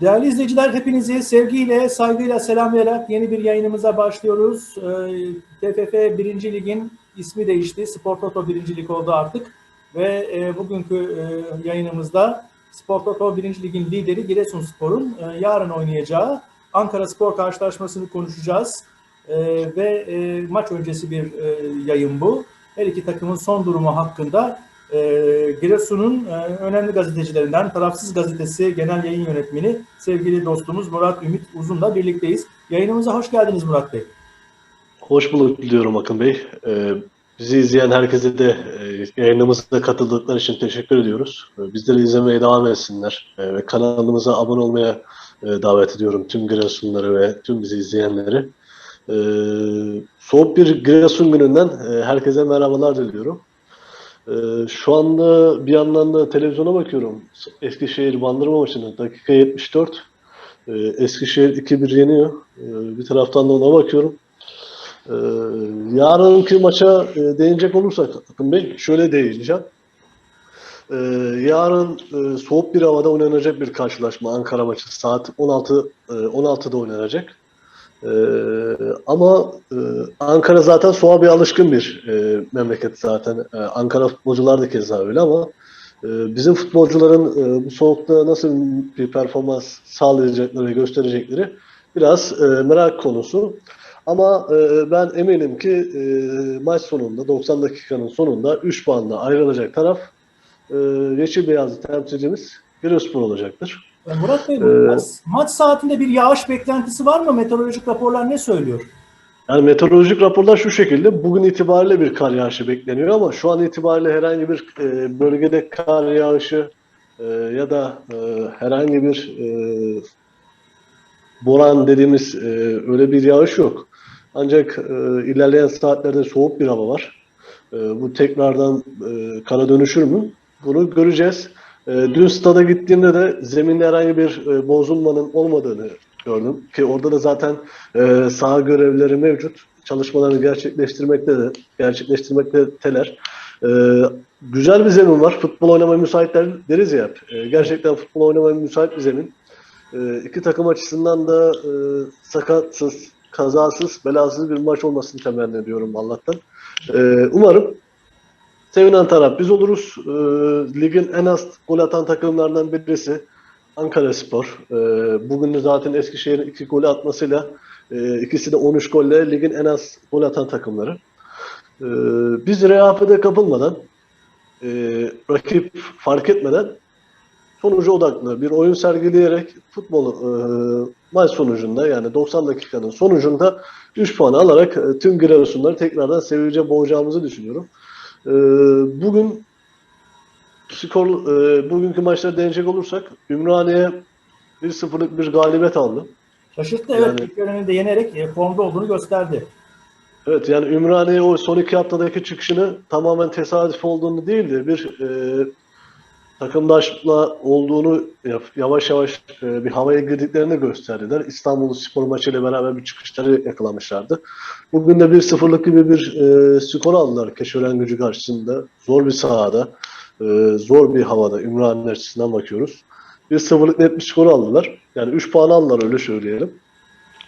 Değerli izleyiciler hepinizi sevgiyle, saygıyla selamlayarak yeni bir yayınımıza başlıyoruz. Ee, TFF 1. Lig'in ismi değişti. Spor Toto 1. Lig oldu artık. Ve e, bugünkü e, yayınımızda Spor Toto 1. Lig'in lideri Giresunspor'un e, yarın oynayacağı Ankara Spor karşılaşmasını konuşacağız. Ve maç öncesi bir yayın bu. Her iki takımın son durumu hakkında e, Giresun'un e, önemli gazetecilerinden Tarafsız Gazetesi Genel Yayın Yönetmeni sevgili dostumuz Murat Ümit Uzun'la birlikteyiz. Yayınımıza hoş geldiniz Murat Bey. Hoş bulduk diliyorum Akın Bey. Ee, bizi izleyen herkese de e, yayınımıza katıldıkları için teşekkür ediyoruz. Ee, bizleri izlemeye devam etsinler ee, ve kanalımıza abone olmaya e, davet ediyorum tüm Giresunları ve tüm bizi izleyenleri. Ee, soğuk bir Giresun gününden e, herkese merhabalar diliyorum. Ee, şu anda bir yandan da televizyona bakıyorum. Eskişehir Bandırma maçının dakika 74. Ee, Eskişehir 2-1 yeniyor. Ee, bir taraftan da ona bakıyorum. Ee, yarınki maça e, değinecek olursak Akın Bey şöyle değineceğim. Ee, yarın e, soğuk bir havada oynanacak bir karşılaşma Ankara maçı saat 16 e, 16'da oynanacak. Ee, ama e, Ankara zaten bir alışkın bir e, memleket zaten. E, Ankara futbolcular da keza öyle ama e, bizim futbolcuların e, bu soğukta nasıl bir performans sağlayacakları gösterecekleri biraz e, merak konusu. Ama e, ben eminim ki e, maç sonunda 90 dakikanın sonunda 3 puanla ayrılacak taraf e, Yeşil Beyazlı temsilcimiz Giresunspor olacaktır. Murat Bey, Ee, maç saatinde bir yağış beklentisi var mı? Meteorolojik raporlar ne söylüyor? Yani meteorolojik raporlar şu şekilde. Bugün itibariyle bir kar yağışı bekleniyor ama şu an itibariyle herhangi bir e, bölgede kar yağışı e, ya da e, herhangi bir e, boran dediğimiz e, öyle bir yağış yok. Ancak e, ilerleyen saatlerde soğuk bir hava var. E, bu tekrardan e, kara dönüşür mü? Bunu göreceğiz. E, dün stada gittiğimde de zeminde herhangi bir e, bozulmanın olmadığını gördüm. Ki orada da zaten e, saha görevlileri mevcut. Çalışmalarını gerçekleştirmekte de gerçekleştirmekteler. E, güzel bir zemin var. Futbol oynamaya müsaitler deriz ya. E, gerçekten futbol oynamaya müsait bir zemin. E, iki takım açısından da e, sakatsız, kazasız, belasız bir maç olmasını temenni ediyorum Allah'tan. Umarım sevinen taraf biz oluruz. E, ligin en az gol atan takımlardan birisi Ankara Spor. E, bugün de zaten Eskişehir'in iki golü atmasıyla e, ikisi de 13 golle ligin en az gol atan takımları. E, biz rehavete kapılmadan e, rakip fark etmeden sonuca odaklı bir oyun sergileyerek futbol e, maç sonucunda yani 90 dakikanın sonucunda 3 puan alarak e, tüm Giresunları tekrardan sevince boğacağımızı düşünüyorum. E, bugün skor e, bugünkü maçlara değinecek olursak Ümraniye 1-0'lık bir galibiyet aldı. Şaşırttı evet. Yani- İlk da yenerek e, formda olduğunu gösterdi. Evet yani Ümraniye o son iki haftadaki çıkışını tamamen tesadüf olduğunu değil de bir e, takımdaşlıkla olduğunu ya- yavaş yavaş e, bir havaya girdiklerini gösterdiler. İstanbul Spor maçıyla beraber bir çıkışları yakalamışlardı. Bugün de 1-0'lık gibi bir e, skor aldılar Keşören gücü karşısında. Zor bir sahada, e, zor bir havada Ümraniye açısından bakıyoruz. 1-0'lık net bir skor aldılar. Yani 3 puan aldılar öyle söyleyelim.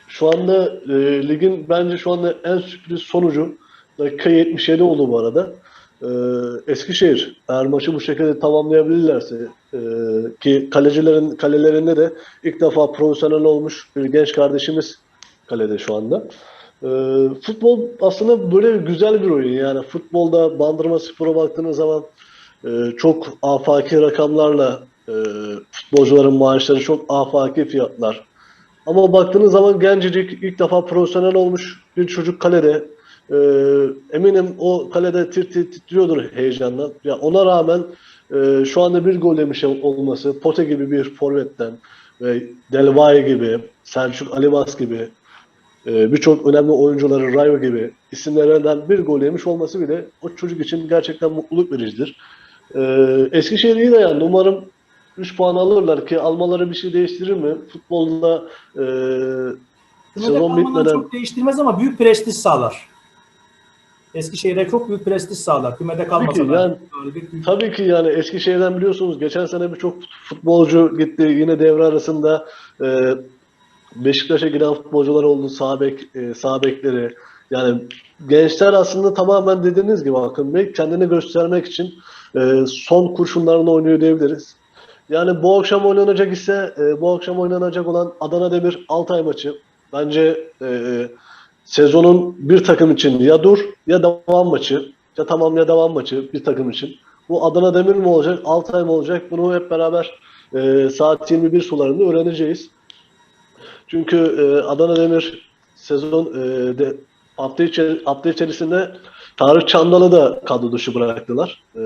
Şu anda e, ligin bence şu anda en sürpriz sonucu dakika 77 oldu bu arada. E, Eskişehir eğer maçı bu şekilde tamamlayabilirlerse e, ki kalecilerin kalelerinde de ilk defa profesyonel olmuş bir genç kardeşimiz kalede şu anda. E, futbol aslında böyle güzel bir oyun yani futbolda Bandırma Spor'a baktığınız zaman e, çok afaki rakamlarla e, futbolcuların maaşları çok afaki fiyatlar ama baktığınız zaman gencecik ilk defa profesyonel olmuş bir çocuk kalede. Ee, eminim o kalede tir tir titriyordur heyecandan. Ya ona rağmen e, şu anda bir gol yemiş olması, Pote gibi bir forvetten ve Delvay gibi, Selçuk Alibas gibi e, birçok önemli oyuncuları Rayo gibi isimlerden bir gol yemiş olması bile o çocuk için gerçekten mutluluk vericidir. Ee, Eskişehir iyi dayandı. Umarım 3 puan alırlar ki almaları bir şey değiştirir mi? Futbolda e, sezon bitmeden çok değiştirmez ama büyük prestij sağlar. Eskişehir'e çok büyük prestij sağlar. Kümede Tabii kalmasa ki da. yani Galibiyet Tabii ki yani Eskişehir'den biliyorsunuz geçen sene birçok futbolcu gitti. Yine devre arasında e, Beşiktaş'a giden futbolcular oldu. Sağ bek, e, sağ bekleri. Yani gençler aslında tamamen dediğiniz gibi Hakan Bey kendini göstermek için e, son kurşunlarını oynuyor diyebiliriz. Yani bu akşam oynanacak ise e, bu akşam oynanacak olan Adana Demir Altay maçı bence e, sezonun bir takım için ya dur ya devam maçı ya tamam ya devam maçı bir takım için. Bu Adana Demir mi olacak, Altay mı olacak? Bunu hep beraber e, saat 21 sularında öğreneceğiz. Çünkü e, Adana Demir sezon e, de, hafta, içi, hafta içerisinde Tarık Çandal'ı da kadro dışı bıraktılar. E,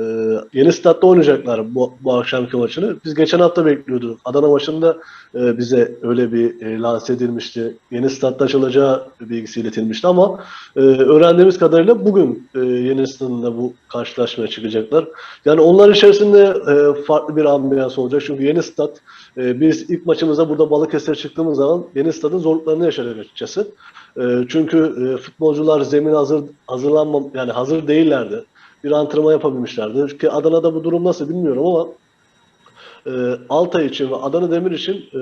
yeni statta oynayacaklar bu, bu akşamki maçını. Biz geçen hafta bekliyorduk. Adana maçında e, bize öyle bir e, lanse edilmişti. Yeni statta açılacağı bilgisi iletilmişti ama e, öğrendiğimiz kadarıyla bugün e, yeni stadında bu karşılaşmaya çıkacaklar. Yani onlar içerisinde e, farklı bir ambiyans olacak. Çünkü yeni stat e, biz ilk maçımıza burada Balıkesir'e çıktığımız zaman yeni stadın zorluklarını yaşadık açıkçası. E, çünkü e, futbolcular zemin hazır hazırlanmam yani hazır değillerdi. Bir antrenman yapabilmişlerdi. Ki Adana'da bu durum nasıl bilmiyorum ama e, Altay için ve Adana Demir için e,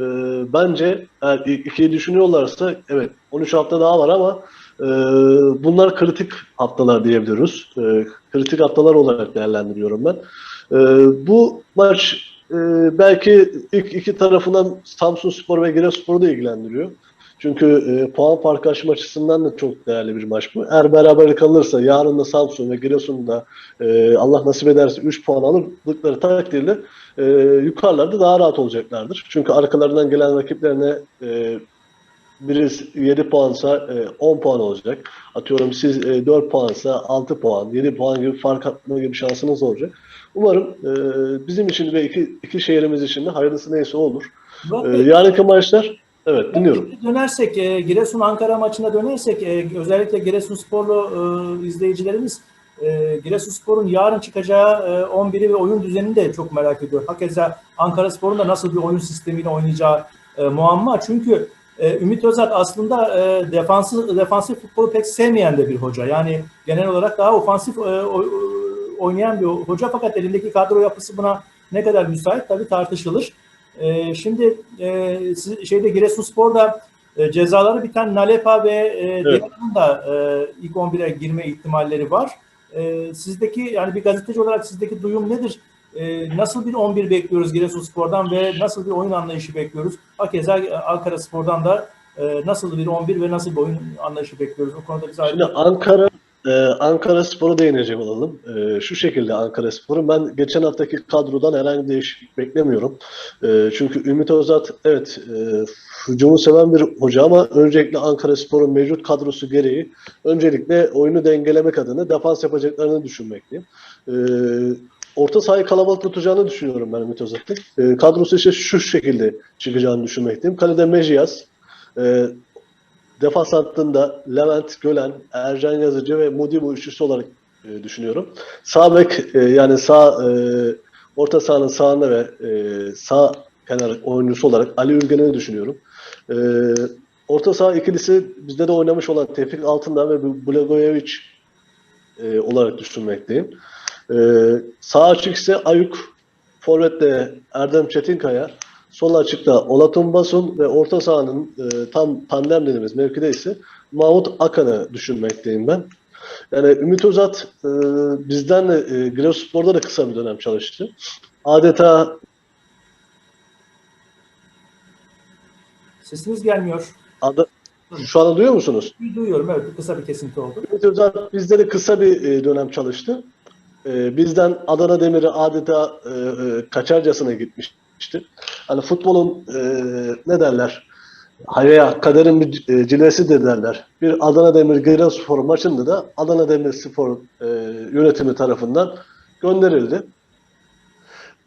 bence eğer ikiyi düşünüyorlarsa evet 13 hafta daha var ama e, bunlar kritik haftalar diyebiliriz. E, kritik haftalar olarak değerlendiriyorum ben. E, bu maç e, belki ilk iki tarafından Samsun Spor ve Giresunspor'u da ilgilendiriyor. Çünkü e, puan farkı aşma açısından da çok değerli bir maç bu. Eğer beraber kalırsa yarın da Samsun ve Giresun'da e, Allah nasip ederse 3 puan alırdıkları takdirde yukarılarda daha rahat olacaklardır. Çünkü arkalarından gelen rakiplerine birisi 7 puansa e, 10 puan olacak. Atıyorum siz e, 4 puansa 6 puan, 7 puan gibi fark atma gibi şansınız olacak. Umarım e, bizim için ve iki, iki şehrimiz için de hayırlısı neyse olur. E, Bey, yarınki maçlar, evet dinliyorum. Dönersek, e, Giresun-Ankara maçına dönersek, e, özellikle Giresunsporlu e, izleyicilerimiz e, Giresunspor'un yarın çıkacağı e, 11'i ve oyun düzenini de çok merak ediyor. Hakeza Ankaraspor'un da nasıl bir oyun sistemiyle oynayacağı e, muamma. Çünkü e, Ümit Özat aslında e, defansif, defansif futbolu pek sevmeyen de bir hoca. Yani genel olarak daha ofansif e, o- oynayan bir hoca fakat elindeki kadro yapısı buna ne kadar müsait tabii tartışılır. E, şimdi e, şeyde Giresunspor'da e, cezaları biten Nalepa ve e, Evet. Diyan'ın da e, ilk 11'e girme ihtimalleri var. E, sizdeki yani bir gazeteci olarak sizdeki duyum nedir? E, nasıl bir 11 bekliyoruz Giresunspor'dan ve nasıl bir oyun anlayışı bekliyoruz? Hakeza e, Ankara Spor'dan da e, nasıl bir 11 ve nasıl bir oyun anlayışı bekliyoruz? O konuda bize Şimdi. Ankara e, Ankara Spor'a değinecek olalım. Şu şekilde Ankara Spor'un ben geçen haftaki kadrodan herhangi bir değişiklik beklemiyorum. Çünkü Ümit Özat evet e, hücumu seven bir hoca ama öncelikle Ankara Spor'un mevcut kadrosu gereği öncelikle oyunu dengelemek adına defans yapacaklarını düşünmekteyim. Orta sahayı kalabalık tutacağını düşünüyorum ben Ümit Özat'ın. E, kadrosu işte şu şekilde çıkacağını düşünmekteyim. Kalede Mejias, e, Defans hattında Levent Gölen, Ercan Yazıcı ve Mudibu üçlüsü olarak e, düşünüyorum. Sağ bek e, yani sağ e, orta sahanın sağında ve e, sağ kenar oyuncusu olarak Ali Ülgen'i düşünüyorum. E, orta saha ikilisi bizde de oynamış olan Tevfik Altındağ ve Blagojevic e, olarak düşünmekteyim. E, sağ açık ise Ayuk, Forvet'te Erdem Çetinkaya, Sol açıkta Olatun Basun ve orta sahanın e, tam tandem dediğimiz mevkide ise Mahmut Akan'ı düşünmekteyim ben. Yani Ümit Özat e, bizden de e, Giresunspor'da da kısa bir dönem çalıştı. Adeta Sesiniz gelmiyor. adı, şu anda duyuyor musunuz? Duyuyorum evet kısa bir kesinti oldu. Ümit Özat bizde de kısa bir e, dönem çalıştı. E, bizden Adana Demir'i adeta e, e, kaçarcasına gitmişti. Hani futbolun e, ne derler? Hayaya kaderin bir e, cilvesi de derler. Bir Adana Demir Giresunspor maçında da Adana Demirspor e, yönetimi tarafından gönderildi.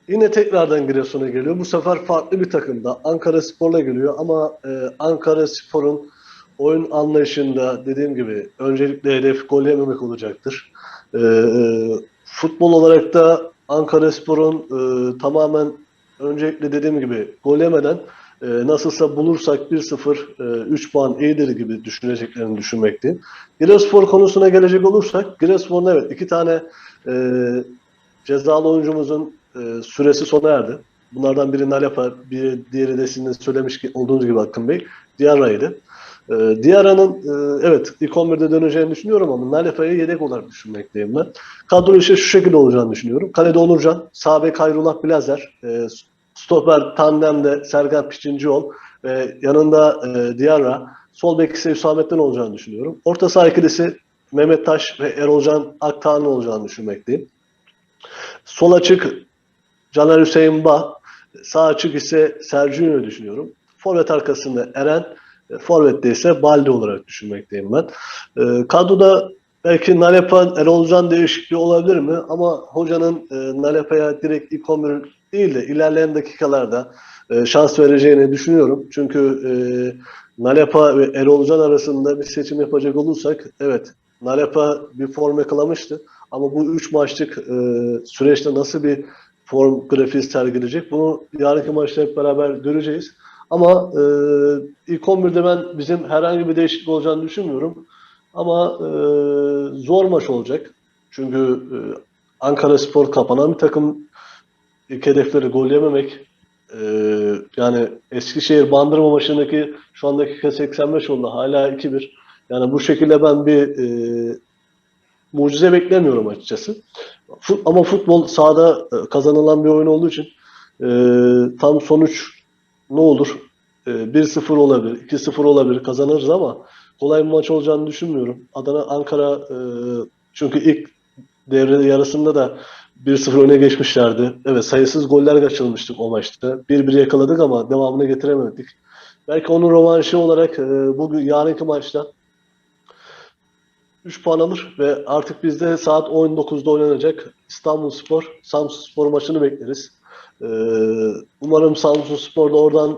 Yine tekrardan Giresun'a geliyor. Bu sefer farklı bir takımda. Ankara Spor'la geliyor ama e, Ankara Spor'un oyun anlayışında dediğim gibi öncelikle hedef gol yememek olacaktır. E, e, futbol olarak da Ankara Spor'un e, tamamen öncelikle dediğim gibi gol yemeden e, nasılsa bulursak 1-0 e, 3 puan iyidir gibi düşüneceklerini düşünmekteyim. Giresunspor konusuna gelecek olursak Giresunspor'un evet iki tane e, cezalı oyuncumuzun e, süresi sona erdi. Bunlardan biri Nalepa, bir diğeri de sizin de söylemiş ki olduğunuz gibi Hakkın Bey, Diarra'ydı. E, Diarra'nın e, evet ilk 11'de döneceğini düşünüyorum ama Nalepa'yı yedek olarak düşünmekteyim ben. Kadro işte şu şekilde olacağını düşünüyorum. Kalede Onurcan, sağ bek Hayrullah Bilazer, e, stoper tandemde Sergen Piçincioğlu ve yanında e, Diarra, sol bek ise Hüsamettin olacağını düşünüyorum. Orta saha ikilisi Mehmet Taş ve Erolcan Aktan'ın olacağını düşünmekteyim. Sol açık Caner Hüseyin Bah, sağ açık ise Sergio'yu düşünüyorum. Forvet arkasında Eren, Forvet'te ise Baldi olarak düşünmekteyim ben. E, kadroda belki Nalepa, Erolcan değişikliği olabilir mi? Ama hocanın e, Nalepa'ya direkt ilk 11 değil de ilerleyen dakikalarda e, şans vereceğini düşünüyorum. Çünkü e, Nalepa ve Erolcan arasında bir seçim yapacak olursak evet Nalepa bir form yakalamıştı. Ama bu 3 maçlık e, süreçte nasıl bir form grafiği sergileyecek bunu yarınki maçta hep beraber göreceğiz. Ama e, ilk 11'de ben bizim herhangi bir değişiklik olacağını düşünmüyorum. Ama e, zor maç olacak. Çünkü e, Ankara Spor kapanan bir takım ilk hedefleri gol yememek. E, yani Eskişehir Bandırma maçındaki şu anda dakika 85 oldu. Hala 2-1. Yani bu şekilde ben bir e, mucize beklemiyorum açıkçası. Fut, ama futbol sahada e, kazanılan bir oyun olduğu için e, tam sonuç ne olur? E, 1-0 olabilir, 2-0 olabilir kazanırız ama kolay bir maç olacağını düşünmüyorum. Adana Ankara e, çünkü ilk devre yarısında da 1-0 öne geçmişlerdi. Evet sayısız goller kaçırmıştık o maçta. 1-1 yakaladık ama devamını getiremedik. Belki onun rövanşı olarak e, bugün yarınki maçta 3 puan alır ve artık bizde saat 19'da oynanacak İstanbul Spor, Samsun Spor maçını bekleriz. Ee, umarım Samsun Spor da oradan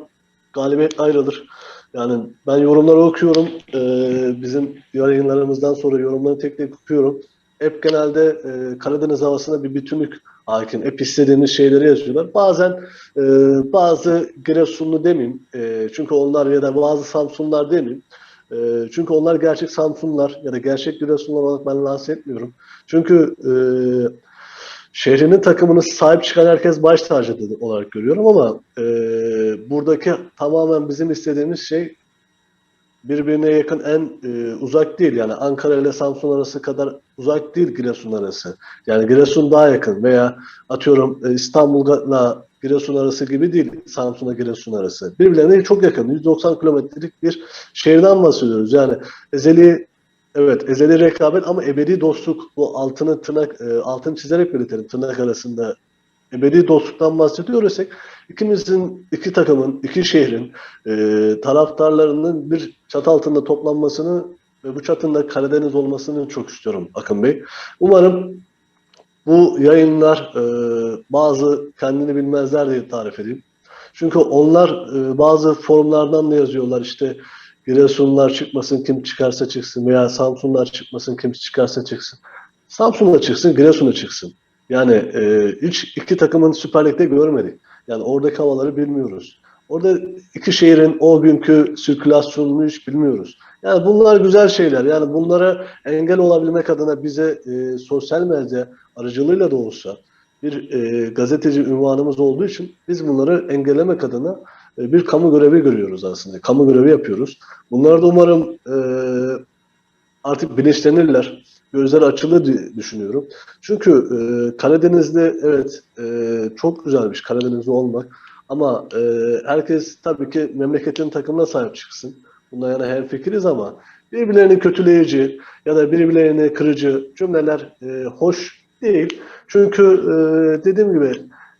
galibiyet ayrılır. Yani ben yorumları okuyorum. Ee, bizim yayınlarımızdan sonra yorumları tek tek okuyorum. Hep genelde e, Karadeniz havasına bir bütünlük hakim. Hep istediğimiz şeyleri yazıyorlar. Bazen e, bazı Giresunlu demeyeyim. E, çünkü onlar ya da bazı Samsunlar demeyeyim. Çünkü onlar gerçek Samsunlar ya da gerçek Giresunlar olarak ben lanse etmiyorum. Çünkü şehrinin takımını sahip çıkan herkes baş tacı olarak görüyorum ama e, buradaki tamamen bizim istediğimiz şey birbirine yakın en e, uzak değil. Yani Ankara ile Samsun arası kadar uzak değil Giresun arası. Yani Giresun daha yakın veya atıyorum e, İstanbul'la Giresun arası gibi değil Samsun'a Giresun arası. Birbirlerine çok yakın. 190 kilometrelik bir şehirden bahsediyoruz. Yani ezeli evet ezeli rekabet ama ebedi dostluk bu altını tırnak e, altını çizerek belirtelim tırnak arasında ebedi dostluktan bahsediyoruz ikimizin, iki takımın, iki şehrin e, taraftarlarının bir çatı altında toplanmasını ve bu çatında Karadeniz olmasını çok istiyorum Akın Bey. Umarım bu yayınlar e, bazı kendini bilmezler diye tarif edeyim. Çünkü onlar e, bazı forumlardan da yazıyorlar işte Giresunlar çıkmasın kim çıkarsa çıksın veya Samsunlar çıkmasın kim çıkarsa çıksın. Samsun'da çıksın, Giresun'a çıksın. Yani e, hiç iki takımın Süper Lig'de görmedik. Yani oradaki havaları bilmiyoruz. Orada iki şehrin o günkü sirkülasyonunu hiç bilmiyoruz. Yani bunlar güzel şeyler. Yani bunlara engel olabilmek adına bize e, sosyal medya aracılığıyla da olsa bir e, gazeteci ünvanımız olduğu için biz bunları engellemek adına bir kamu görevi görüyoruz aslında. Kamu görevi yapıyoruz. Bunlar da umarım e, artık bilinçlenirler gözler açılır diye düşünüyorum. Çünkü e, Karadeniz'de evet e, çok güzelmiş Karadeniz'de olmak ama e, herkes tabii ki memleketin takımına sahip çıksın. Bunda yana her fikiriz ama birbirlerini kötüleyici ya da birbirlerini kırıcı cümleler e, hoş değil. Çünkü e, dediğim gibi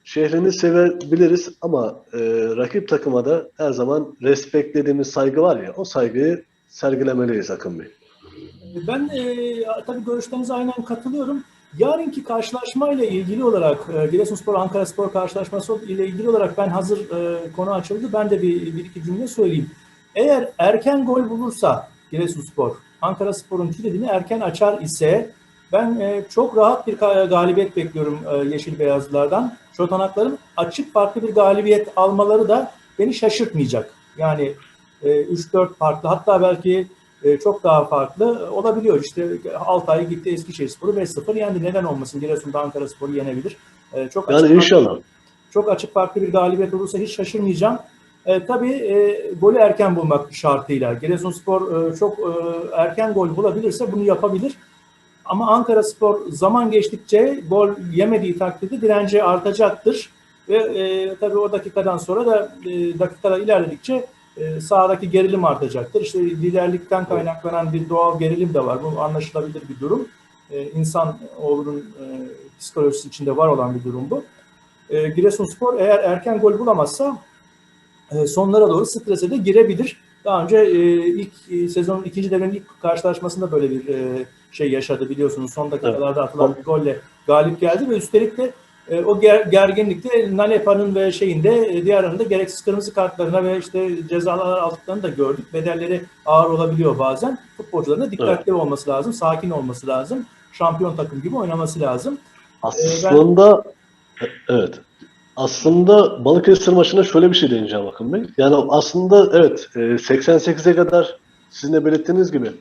şehrini sevebiliriz ama e, rakip takıma da her zaman respekt dediğimiz saygı var ya o saygıyı sergilemeliyiz Akın Bey. Ben e, tabii görüşlerinize aynen katılıyorum. Yarınki karşılaşmayla ilgili olarak e, Giresunspor Ankara Spor karşılaşması ile ilgili olarak ben hazır e, konu açıldı. Ben de bir, bir iki cümle söyleyeyim. Eğer erken gol bulursa Giresunspor Ankara Spor'un kilidini erken açar ise ben e, çok rahat bir galibiyet bekliyorum e, Yeşil Beyazlılardan. Çotanakların açık farklı bir galibiyet almaları da beni şaşırtmayacak. Yani e, 3-4 farklı hatta belki e, çok daha farklı olabiliyor. İşte Altay gitti Eskişehirspor'u 5-0 yendi. Neden olmasın? Giresun'da Ankara Spor'u yenebilir. E, çok Yani açık inşallah. çok açık farklı bir galibiyet olursa hiç şaşırmayacağım. E, tabii e, golü erken bulmak şartıyla. Giresunspor e, çok e, erken gol bulabilirse bunu yapabilir. Ama Ankara Spor zaman geçtikçe gol yemediği takdirde direnci artacaktır. Ve e, tabii o dakikadan sonra da e, dakikalar ilerledikçe e, sahadaki gerilim artacaktır. İşte liderlikten kaynaklanan bir doğal gerilim de var. Bu anlaşılabilir bir durum. E, insan oğlunun e, psikolojisi içinde var olan bir durum bu. E, Giresunspor eğer erken gol bulamazsa e, sonlara doğru strese de girebilir. Daha önce e, ilk e, sezonun ikinci devrenin ilk karşılaşmasında böyle bir e, şey yaşadı biliyorsunuz. Son dakikalarda atılan bir golle galip geldi ve üstelik de e, o ger, gerginlikte Nalepa'nın ve şeyinde e, diğerlerinde gereksiz kırmızı kartlarına ve işte cezalar aldıklarını da gördük. Bedelleri ağır olabiliyor bazen. Futbolcuların da dikkatli olması lazım, sakin olması lazım. Şampiyon takım gibi oynaması lazım. Aslında evet. Aslında Balıkesir maçına şöyle bir şey değineceğim Akın Bey. Yani aslında evet e, 88'e kadar sizin de belirttiğiniz gibi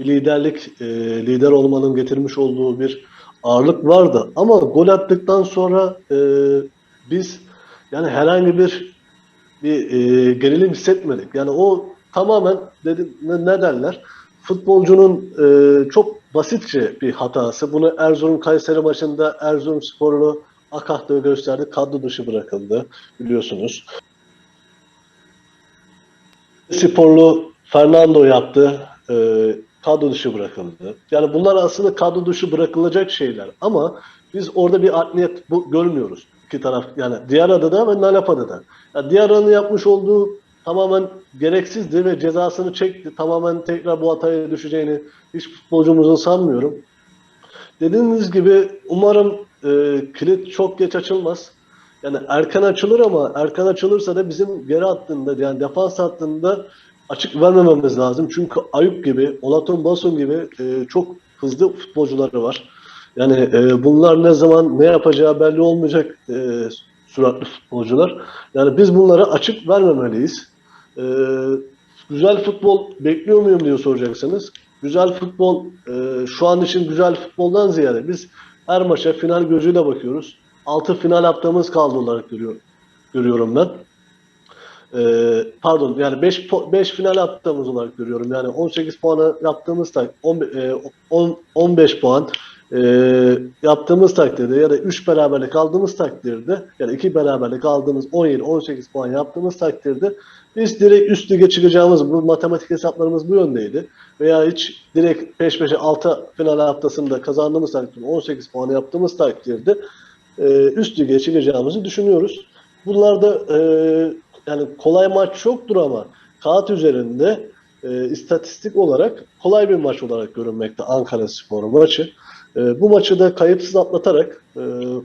liderlik, e, lider olmanın getirmiş olduğu bir ağırlık vardı. Ama gol attıktan sonra e, biz yani herhangi bir bir e, gerilim hissetmedik. Yani o tamamen dedim ne, derler? Futbolcunun çok basitçe bir hatası. Bunu Erzurum Kayseri maçında Erzurum Sporlu Akah'ta gösterdi. Kadro dışı bırakıldı biliyorsunuz. Sporlu Fernando yaptı. E, kadro dışı bırakıldı. Yani bunlar aslında kadro dışı bırakılacak şeyler. Ama biz orada bir art niyet bu, görmüyoruz. İki taraf yani diğer adada ve Nalapa'da da. Yani diğer yapmış olduğu tamamen gereksizdi ve cezasını çekti. Tamamen tekrar bu hataya düşeceğini hiç futbolcumuzun sanmıyorum. Dediğiniz gibi umarım e, kilit çok geç açılmaz. Yani erken açılır ama erken açılırsa da bizim geri hattında yani defans hattında açık vermememiz lazım. Çünkü Ayup gibi, Olaton Basun gibi e, çok hızlı futbolcuları var. Yani e, bunlar ne zaman ne yapacağı belli olmayacak e, süratli futbolcular. Yani biz bunlara açık vermemeliyiz. E, güzel futbol bekliyor muyum diye soracaksanız. Güzel futbol e, şu an için güzel futboldan ziyade biz her maça final gözüyle bakıyoruz. Altı final yaptığımız kaldı olarak görüyor, görüyorum ben. Ee, pardon yani 5 5 final yaptığımız olarak görüyorum. Yani 18 puanı yaptığımız tak 10, e, 10 15 puan e, yaptığımız takdirde ya da 3 beraberlik aldığımız takdirde ya da 2 beraberlik aldığımız 17 18 puan yaptığımız takdirde biz direkt üst lige çıkacağımız bu matematik hesaplarımız bu yöndeydi. Veya hiç direkt peş peşe 6 final haftasında kazandığımız takdirde 18 puan yaptığımız takdirde e, üst lige çıkacağımızı düşünüyoruz. Bunlarda e, yani kolay maç yoktur ama kağıt üzerinde e, istatistik olarak kolay bir maç olarak görünmekte Ankara Spor maçı. E, bu maçı da kayıpsız atlatarak e,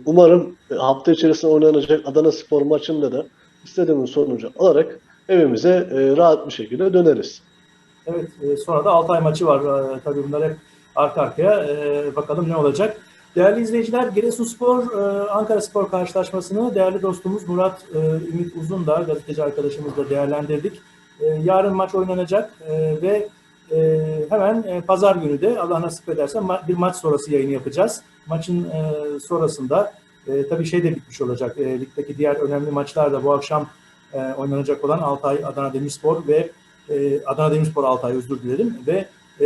umarım hafta içerisinde oynanacak Adana Spor maçında da istediğimiz sonucu alarak evimize e, rahat bir şekilde döneriz. Evet, e, sonra da Altay maçı var. E, tabii bunlar hep arka arkaya. E, bakalım ne olacak. Değerli izleyiciler, Giresunspor e, Ankara Spor karşılaşmasını değerli dostumuz Murat e, Ümit Uzun da gazeteci arkadaşımızla değerlendirdik. E, yarın maç oynanacak e, ve e, hemen e, pazar günü de Allah nasip ederse ma- bir maç sonrası yayını yapacağız. Maçın e, sonrasında e, tabii şey de bitmiş olacak. E, ligdeki diğer önemli maçlar da bu akşam e, oynanacak olan Altay Adana Demirspor ve e, Adana Demirspor Altay özür dilerim ve e,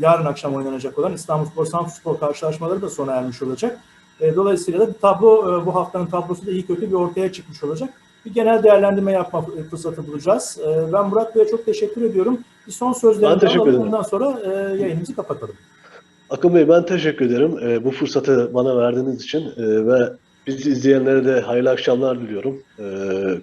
yarın akşam oynanacak olan İstanbulspor Samsunspor karşılaşmaları da sona ermiş olacak. E, dolayısıyla da tablo e, bu haftanın tablosu da iyi kötü bir ortaya çıkmış olacak. Bir genel değerlendirme yapma fırsatı bulacağız. E, ben Murat Bey'e çok teşekkür ediyorum. Bir son sözlerimi alalım ondan sonra e, yayınımızı kapatalım. Akın Bey ben teşekkür ederim. E, bu fırsatı bana verdiğiniz için e, ve Bizi izleyenlere de hayırlı akşamlar diliyorum. Ee,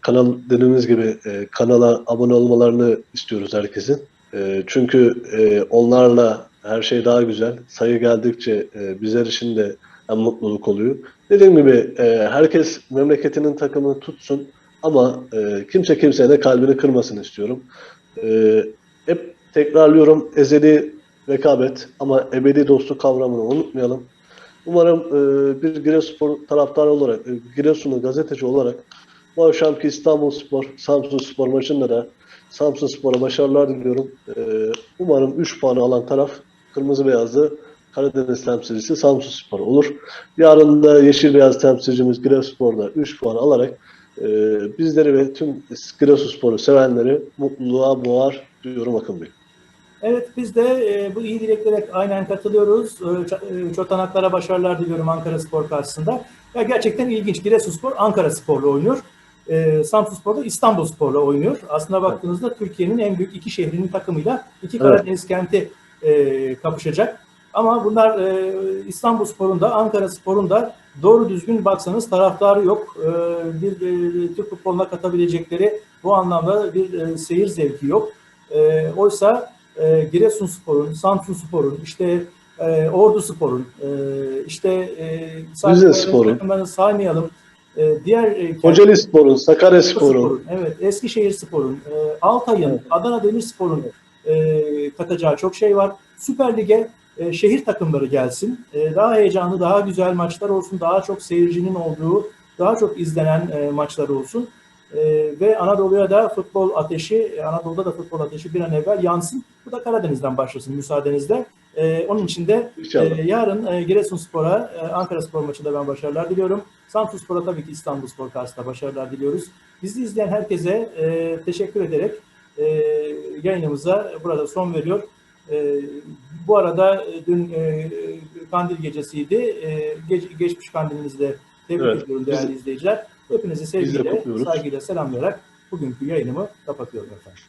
kanal dediğimiz gibi e, kanala abone olmalarını istiyoruz herkesin. E, çünkü e, onlarla her şey daha güzel. Sayı geldikçe e, bizler için de en mutluluk oluyor. Dediğim gibi e, herkes memleketinin takımını tutsun ama e, kimse kimseye de kalbini kırmasın istiyorum. E, hep tekrarlıyorum ezeli rekabet ama ebedi dostluk kavramını unutmayalım. Umarım e, bir Giresunspor taraftarı olarak, e, Giresunlu gazeteci olarak Bu akşamki İstanbul Spor, Samsun Spor maçında da Samsun Spor'a başarılar diliyorum. Ee, umarım 3 puanı alan taraf Kırmızı Beyazlı Karadeniz temsilcisi Samsun Spor olur. Yarın da Yeşil Beyaz temsilcimiz Giresunspor'da 3 puan alarak e, bizleri ve tüm Giresunspor'u sevenleri mutluluğa boğar diyorum Akın Bey. Evet biz de e, bu iyi dileklere aynen katılıyoruz. E, Çotanaklara başarılar diliyorum Ankara Spor karşısında. Ya gerçekten ilginç. Giresunspor Ankara Spor'la oynuyor. E, Samsunspor da İstanbul Spor'la oynuyor. Aslında baktığınızda Türkiye'nin en büyük iki şehrinin takımıyla iki Evet. Karadeniz kenti e, kapışacak. Ama bunlar e, İstanbul Spor'un da Ankara Spor'un da doğru düzgün baksanız taraftarı yok. E, bir e, Türk futboluna katabilecekleri bu anlamda bir e, seyir zevki yok. E, oysa e, Giresunspor'un, Samsunspor'un, işte e, Orduspor'un, e, işte e, Rizespor'un. takımlarını saymayalım. E, diğer e, Kocaeli Spor'un, Sakarya Spor'un, Spor'un, evet, Eskişehir Spor'un, e, Altay'ın, Evet. Adana Demirspor'un e, katacağı çok şey var. Süper Lig'e e, şehir takımları gelsin. E, daha heyecanlı, daha güzel maçlar olsun, daha çok seyircinin olduğu, daha çok izlenen e, maçlar olsun. E, ve Anadolu'ya da futbol ateşi, e, Anadolu'da da futbol ateşi bir an evvel yansın. Bu da Karadeniz'den başlasın müsaadenizle. E, onun için de İnşallah. ee, yarın e, Giresunspor'a, e, Ankara Spor maçında ben başarılar diliyorum. Samsunspor'a tabii ki İstanbul Spor karşısında başarılar diliyoruz. Bizi izleyen herkese e, teşekkür ederek e, yayınımıza burada son veriyor. E, bu arada e, dün e, Kandil gecesiydi. E, geç- geçmiş kandilinizi de tebrik Evet, ediyorum biz- değerli izleyiciler. Hepinizi sevgiyle, saygıyla selamlayarak bugünkü yayınımı kapatıyorum efendim.